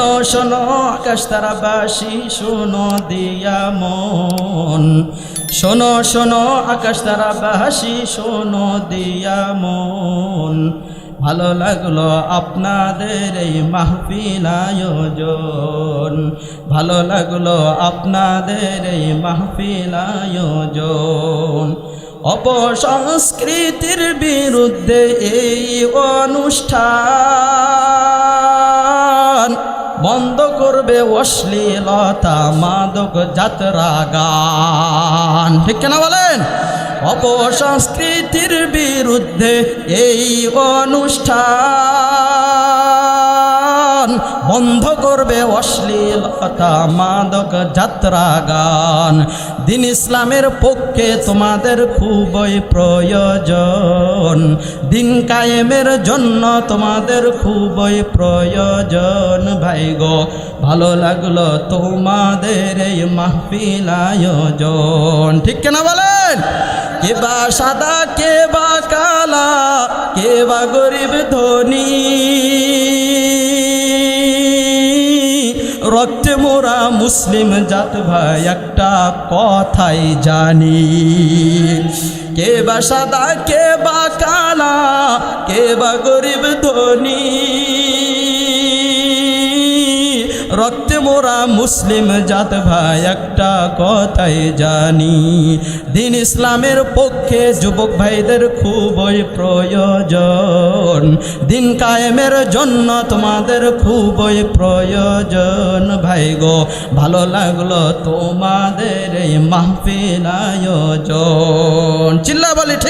শোনো শোনো আকাশ তারাবাসী শোনো, দিয়া মন। শোনো শোনো আকাশ তারাবাসী শোনো, দিয়া মন। ভালো লাগল আপনাদের এই মাহফিল আয়োজন। ভালো লাগল আপনাদের এই মাহফিল আয়োজন। অপসংস্কৃতির বিরুদ্ধে এই অনুষ্ঠান বন্ধ করবে অশ্লীলতা মাদক যাত্রা গান। ঠিক কেনা বলেন? অপসংস্কৃতির বিরুদ্ধে এই অনুষ্ঠান। বন্ধ করবে অশ্লীলতা মাদক যাত্রা গান। দিন ইসলামের পক্ষে তোমাদের খুবই প্রয়োজন। দিন কায়েমের জন্য তোমাদের খুবই প্রয়োজন। ভাই গো, ভালো লাগল তোমাদের এই মাহফিল আয়োজন। ঠিক কেনা বলেন? কে বা সাদা, কে বা কালা, কে বা গরিব ধনী। রক্তে মোরা মুসলিম জাত ভাই, একটা কথাই জানি। কে বা সাদা, কে বা কালা, কে বা গরিব ধনী রক্তে মোরা মুসলিম জাত ভাই, একটা কথাই জানি। দিন ইসলামের পক্ষে যুবক ভাইদের খুবই প্রয়োজন। দিন কায়েমের জন্য তোমাদের খুবই প্রয়োজন। ভাই গো, ভালো লাগল তোমাদের মাহফিল আয়োজন। চিল্লা বলি ঠিক